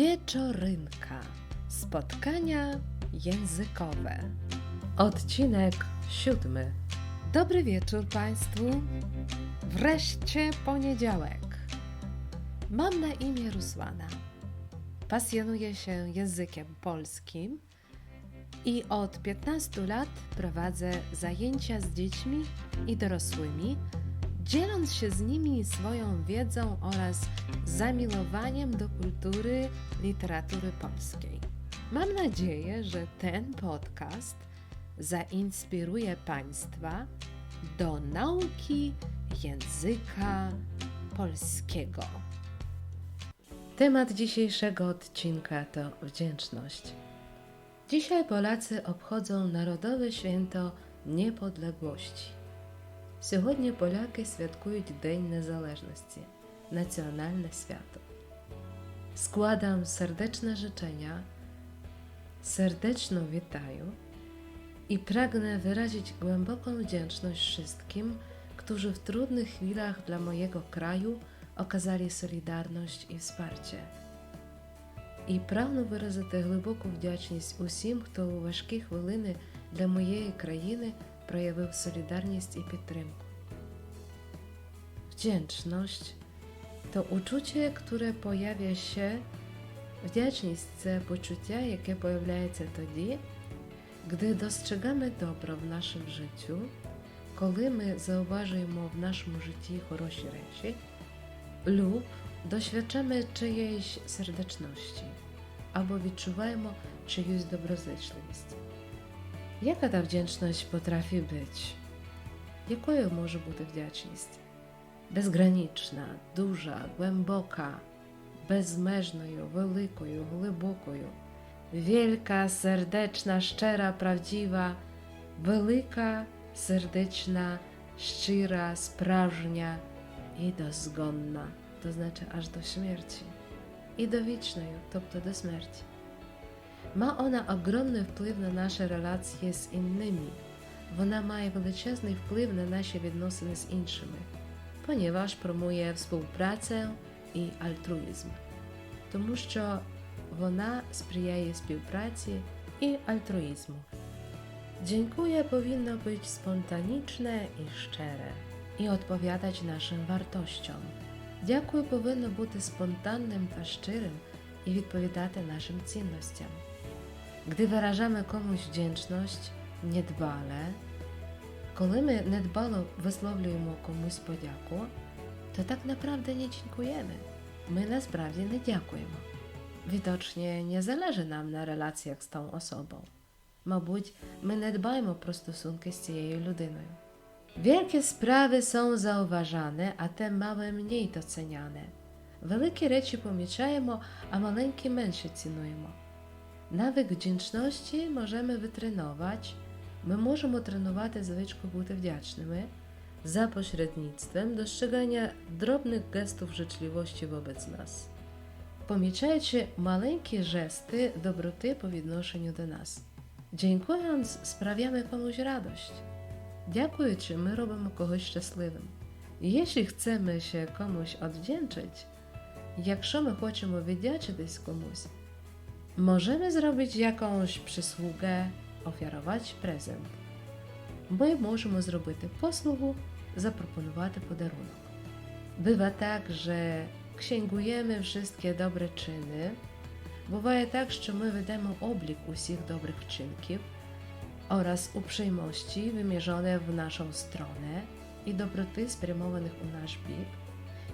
Wieczorynka. Spotkania językowe. Odcinek siódmy. Dobry wieczór Państwu. Wreszcie poniedziałek. Mam na imię Rusłana. Pasjonuję się językiem polskim i od 15 lat prowadzę zajęcia z dziećmi i dorosłymi, dzieląc się z nimi swoją wiedzą oraz zamiłowaniem do kultury literatury polskiej. Mam nadzieję, że ten podcast zainspiruje Państwa do nauki języka polskiego. Temat dzisiejszego odcinka to wdzięczność. Dzisiaj Polacy obchodzą Narodowe Święto Niepodległości. Сьогодні поляки святкують День Незалежності, національне свято. Składam serdeczne życzenia, serdeczną witaję i pragnę wyrazić głęboką wdzięczność wszystkim, którzy w trudnych chwilach dla mojego kraju okazali солідарність і wsparcie. І прагну виразити глибоку вдячність усім, хто у важкі хвилини для моєї країни проявив солідарність і підтримку. Wdzięczność to uczucie, które pojawia się Wdzięczność це почуття, яке появляється тоді, gdy dostrzegamy dobro w naszym życiu, коли ми зауважуємо в нашому житті хороші речі, lub doświadczamy czyjejś serdeczności albo відчуваємо czyjąś доброзичливість. Jaka ta wdzięczność potrafi być? Jakою może бути wdzięczność? Безгранічна, duża, głęboka, безмежною, великою, глибокою, wielka, serdeczna, szczera, prawdziwa, велика, сердечна, щира, справжня і дозгонна, to znaczy aż do śmierci, i do wiecznej, тобто do śmierci. Ma ona ogromny wpływ na nasze relacje z innymi. Вона має величезний вплив на наші відносини з іншими, ponieważ promuje współpracę і альтруїзм, тому що вона сприяє співпраці і альтруїзму. Dziękuję powinno być spontaniczne i szczere і odpowiadać naszym wartościom. Дякую повинно бути спонтанним та щирим і відповідати нашим цінностям. Gdy wyrażamy komuś wdzięczność niedbale, коли ми недбало висловлюємо комусь подяку, to tak naprawdę nie dziękujemy. My насправді не дякуємо. Widocznie nie zależy nam na relacjach z tą osobą. Мабуть, ми не дбаємо про стосунки з цією людиною. Wielkie sprawy są zauważane, a te małe mniej doceniane. Великі речі помічаємо, а маленькі менше цінуємо. Навик вдячності можемо витренувати. Ми можемо тренувати звичку бути wdzięcznymi za pośrednictwem dostrzegania drobnych gestów życzliwości wobec nas, pomічаючи маленькі жести доброти по відношенню до нас. Dziękując, sprawiamy komuś radość. Дякуючи, ми робимо когось щасливим. Jeśli chcemy się komuś odwdzięczyć, якщо ми хочемо віддячитись комусь, możemy zrobić jakąś przysługę, ofiarować prezent. Ми можемо зробити послугу, запропонувати подарунок. Bywa tak, że księgujemy wszystkie dobre czyny. Bуває так, що ми ведемо облік усіх добрих вчинків oraz uprzejmości wymierzone w naszą stronę i dobroty spрямованих у наш бік.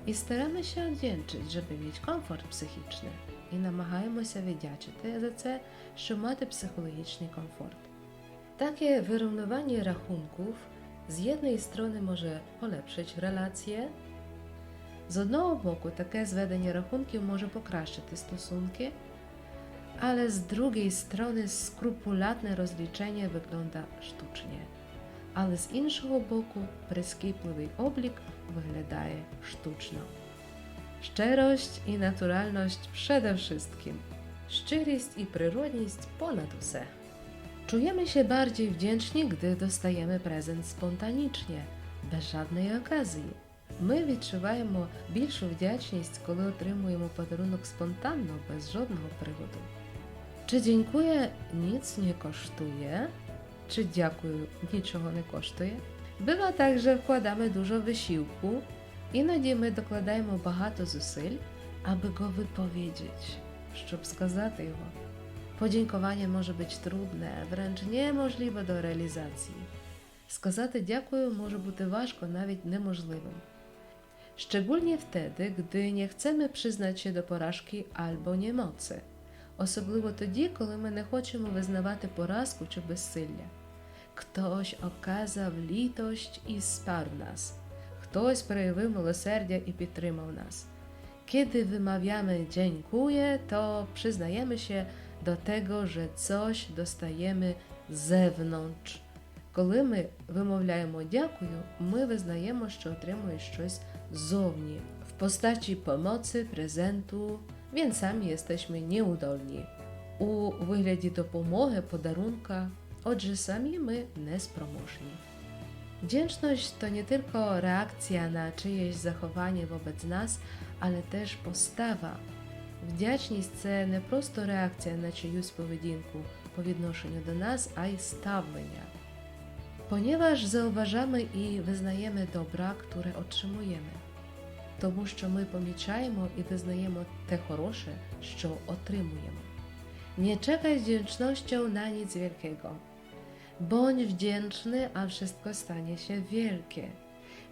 І стараємося się odwdzięczyć, żeby mieć komfort psychiczny. І намагаємося віддячити за це, щоб мати психологічний комфорт. Takie wyrównywanie rachunków z jednej strony może polepszyć relacje, z одного боку таке зведення рахунків може покращити стосунки, ale z drugiej strony skrupulatne rozliczenie wygląda sztucznie. Але з іншого боку, прискіпливий облік виглядає штучно. Szczerość i naturalność przede wszystkim. Szczerość i przyrodność ponad uсе. Czujemy się bardziej wdzięczni, gdy dostajemy prezent spontanicznie, bez żadnej okazji. Ми відчуваємо більшу вдячність, коли отримуємо подарунок спонтанно, без жодного приводу. Чи дякує nic nie kosztuje? Czy дякую нічого не коштує? Bywa tak, że wkładamy dużo wysiłku, іноді ми докладаємо багато зусиль, аби go wypowiedzieć, щоб сказати його. Подякування може бути трудне, wręcz niemożliwe до реалізації. Сказати дякую може бути важко, навіть неможливим. Szczególnie wtedy, gdy nie chcemy przyznać się do porażki albo niemocy. Особливо тоді, коли ми не хочемо визнавати поразку чи безсилля. Хтось оказав літость і спар нас. Хтось проявив милосердя і підтримав нас. Kiedy wymawiamy dziękuję, to przyznajemy się do tego, że coś dostajemy zewnątrz. Коли ми вимовляємо дякую, ми визнаємо, що отримує щось zowni w postaci pomocy, prezentu, więc sami jesteśmy nieudolni. У вигляді допомоги, подарунка, отже, самі ми неспроможні. Wdzięczność to nie tylko reakcja na czyjeś zachowanie wobec nas, ale теж постава. Вдячність це не просто реакція на чиюсь поведінку по відношенню до нас, а й ставлення. Ponieważ zauważamy i wyznajemy dobra, które otrzymujemy, тому що ми помічаємо і визнаємо те хороше, що отримуємо. Nie czekaj z wdzięcznością na nic wielkiego. Bądź wdzięczny, a wszystko stanie się wielkie.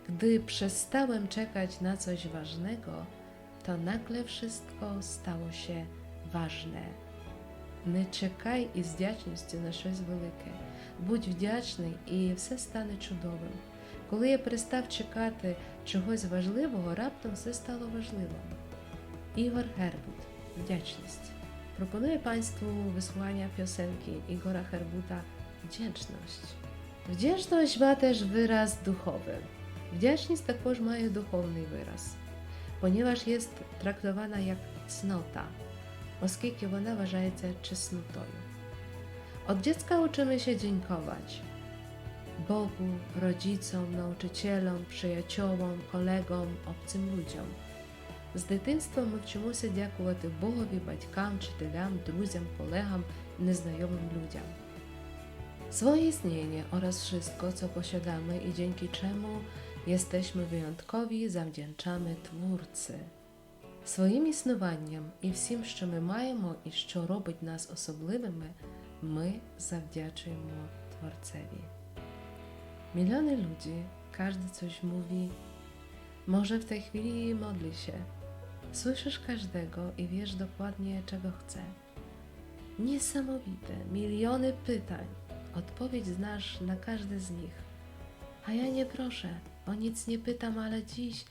Gdy przestałem czekać na coś ważnego, to nagle wszystko stało się ważne. Не чекай із вдячністю на щось велике. Будь вдячний і все стане чудовим. Коли я перестав чекати чогось важливого, раптом все стало важливим. Ігор Гербут. Wdzięczność. Proponuję Państwu wysłuchania piosenki Igora Herbuta Wdzięczność. Wdzięczność ma też wyraz duchowy. Wdzięczność також має духовний вираз, ponieważ jest traktowana jak cnota, оскільки вона вважається чеснотою. Od dziecka uczymy się dziękować Bogu, rodzicom, nauczycielom, przyjaciołom, kolegom, obcym ludziom. З дитинства ми вчимося дякувати Богові, батькам, вчителям, друзям, колегам, незнайомим людям. Swoje istnienie oraz wszystko, co posiadamy i dzięki czemu jesteśmy wyjątkowi, zawdzięczamy Twórcy. Своїм існуванням і всім, що ми маємо і що робить нас особливими, ми zawdzięczujemy Tworcewi. Miliony ludzi, każdy coś mówi, może w tej chwili modli się. Słyszysz każdego i wiesz dokładnie, czego chce. Niesamowite, miliony pytań. Odpowiedź znasz na każde z nich. A ja nie proszę, o nic nie pytam, ale dziś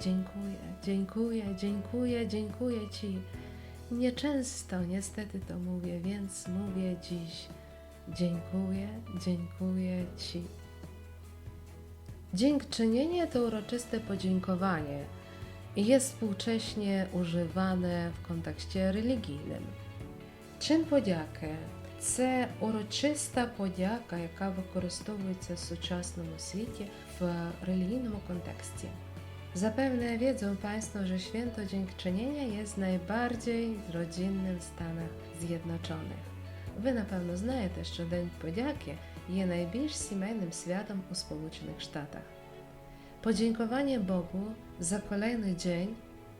dziękuję, dziękuję, dziękuję, dziękuję Ci. Nieczęsto niestety to mówię, więc mówię dziś dziękuję, dziękuję Ci. Dziękczynienie to uroczyste podziękowanie i jest współcześnie używane в контексті religijnym. Чин подяки це урочиста подяка, яка використовується в сучасному світі w religijnym kontekście. Zapewne wiedzą Państwo, że święto dziękczynienia jest najbardziej rodzinnym w Stanach Zjednoczonych. Ви, напевно, знаєте, що День подяки є найбільш сімейним святом у Сполучених Штатах. Подякування Богу за kolejny dzień,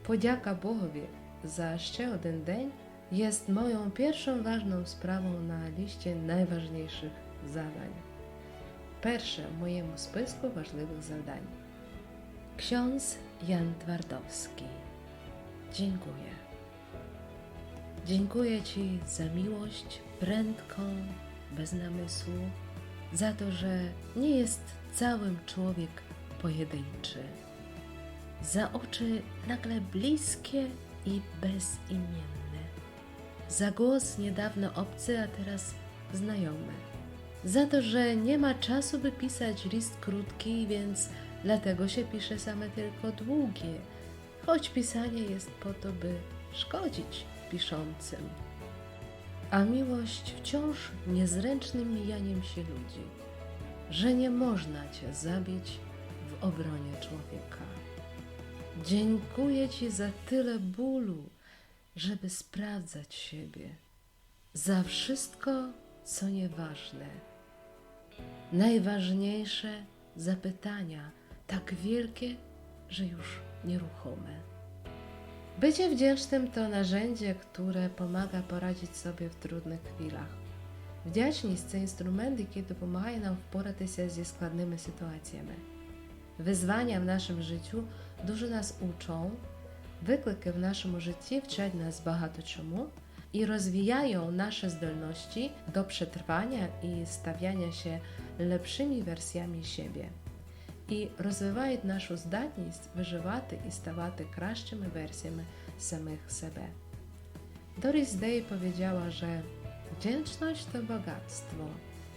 подяка Богові за ще один день jest moją pierwszą ważną sprawą na liście najważniejszych zadań. Перше в моєму списку важливих завдань. Ksiądz Jan Twardowski. Dziękuję. Dziękuję Ci za miłość prędką, bez namysłu, za to, że nie jest całym człowiek pojedynczy, za oczy nagle bliskie i bezimienne, za głos niedawno obcy, a teraz znajomy, za to, że nie ma czasu, by pisać list krótki, więc dlatego się pisze same tylko długie, choć pisanie jest po to, by szkodzić piszącym. A miłość wciąż niezręcznym mijaniem się ludzi, że nie można cię zabić w obronie człowieka. Dziękuję Ci za tyle bólu, żeby sprawdzać siebie, za wszystko, co nieważne. Najważniejsze zapytania, tak wielkie, że już nieruchome. Bycie wdzięcznym to narzędzie, które pomaga poradzić sobie w trudnych chwilach. Wdzięczność to instrumenty, które pomagają nam wporać się ze składnymi sytuacjami. Wyzwania w naszym życiu dużo nas uczą, wykłyki w naszym życiu wczą nas bardzo czemu i rozwijają nasze zdolności do przetrwania i stawiania się lepszymi wersjami siebie. І розвивають нашу здатність виживати і ставати кращими версіями самих себе. Doris Day powiedziała, że wdzięczność to bogactwo,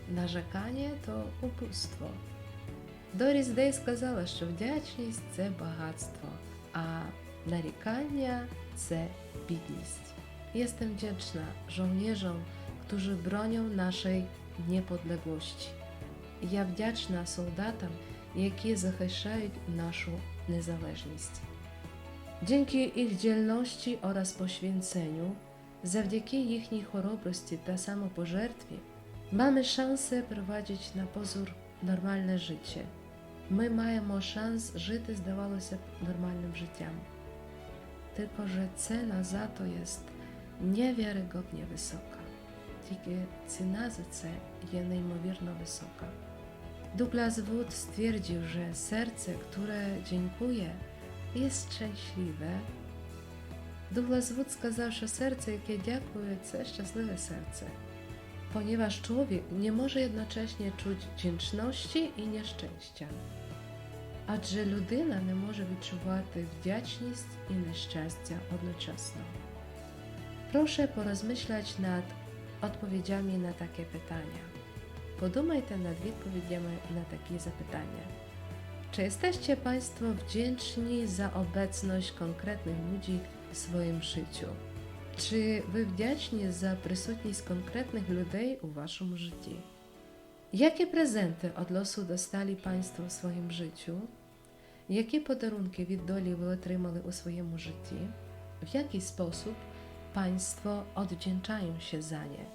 narzekanie to ubóstwo. Doris Day сказала, що вдячність це багатство, а нарікання це бідність. Jestem wdzięczna żołnierzom, którzy bronią naszej niepodległości. Я вдячна солдатам, які захищають нашу незалежність. Dzięki ich dzielności oraz poświęceniu, завдяки їхній хоробрості та самопожертві, mamy szansę prowadzić na pozór нормальне życie. Ми маємо шанс жити, здавалося б, нормальним життям. Tylko, że cena za to jest niewiarygodnie wysoka. Тільки ціна за це є неймовірно висока. Douglas Wood stwierdził, że serce, które dziękuje, jest szczęśliwe. Douglas Wood сказав, що серце, яке дякує, це щасливе серце, ponieważ człowiek nie może jednocześnie czuć wdzięczności і nieszczęścia. Адже людина не може відчувати вдячність і нещастя одночасно. Proszę porozmyślać nad odpowiedziami na takie pytania. Podumajcie nad odpowiedziami na takie zapytania. Czy jesteście Państwo wdzięczni za obecność konkretnych ludzi w swoim życiu? Czy Wy wdzięczni za присутність konkretnych людей у вашому житті? Jakie prezenty od losu dostali Państwo w swoim życiu? Які подарунки від долі ви отримали у своєму житті? В який sposób Państwo odwdzięczają się za nie?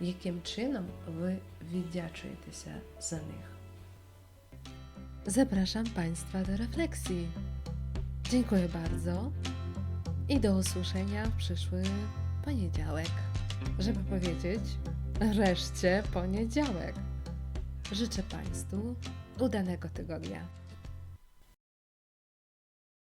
Яким чином ви віддячуєтеся за них? Zapraszam Państwa do refleksji. Dziękuję bardzo i do usłyszenia w przyszły poniedziałek. Żeby powiedzieć, reszcie poniedziałek. Życzę Państwu udanego tygodnia.